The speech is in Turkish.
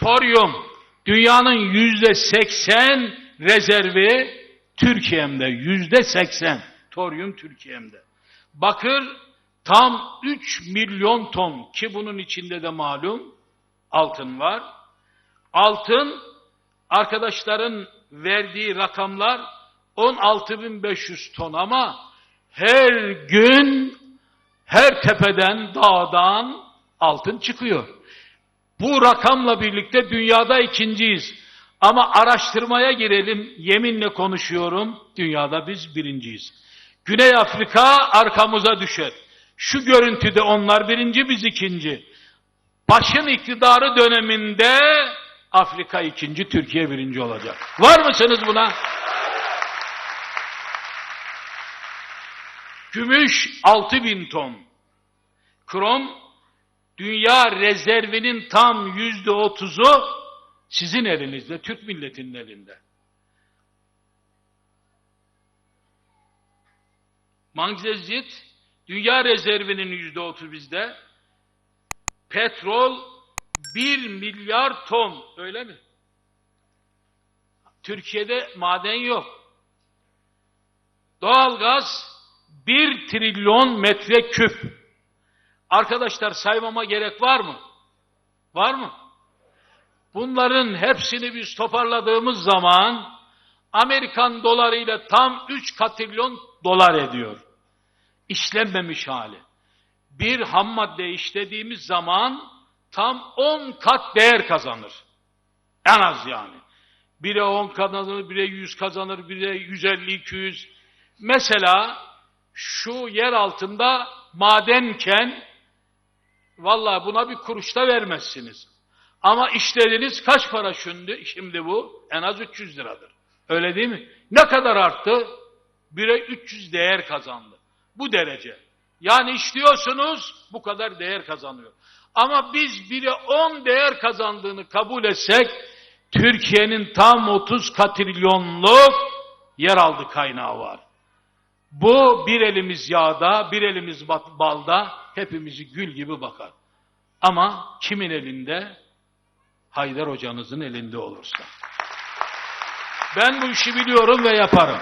Toryum dünyanın yüzde seksen rezervi Türkiye'mde yüzde seksen. Toryum Türkiye'mde. Bakır tam 3 milyon ton ki bunun içinde de malum altın var. Altın arkadaşların verdiği rakamlar 16.500 ton ama her gün her tepeden, dağdan altın çıkıyor. Bu rakamla birlikte dünyada ikinciyiz. Ama araştırmaya girelim, yeminle konuşuyorum, dünyada biz birinciyiz. Güney Afrika arkamıza düşer. Şu görüntüde onlar birinci, biz ikinci. Başın iktidarı döneminde Afrika ikinci, Türkiye birinci olacak. Var mısınız buna? Gümüş 6000 ton. Krom dünya rezervinin tam yüzde otuzu sizin elinizde, Türk milletinin elinde. Mangezit dünya rezervinin yüzde otuz bizde. Petrol bir milyar ton, öyle mi? Türkiye'de maden yok. Doğalgaz bir trilyon metre küp. Arkadaşlar saymama gerek var mı? Var mı? Bunların hepsini biz toparladığımız zaman Amerikan dolarıyla tam 3 katrilyon dolar ediyor. İşlenmemiş hali. Bir ham madde işlediğimiz zaman tam 10 kat değer kazanır. En az yani. Bire 10 kazanır, bire 100 kazanır, bire 150-200. Mesela şu yer altında madenken vallahi buna bir kuruş da vermezsiniz. Ama işlediniz kaç para şimdi, şimdi bu? En az 300 liradır. Öyle değil mi? Ne kadar arttı? Bire 300 değer kazandı. Bu derece. Yani işliyorsunuz bu kadar değer kazanıyor. Ama biz bire 10 değer kazandığını kabul etsek Türkiye'nin tam 30 katrilyonluk yeraltı kaynağı var. Bu bir elimiz yağda, bir elimiz balda hepimizi gül gibi bakar. Ama kimin elinde? Haydar hocanızın elinde olursa. Ben bu işi biliyorum ve yaparım.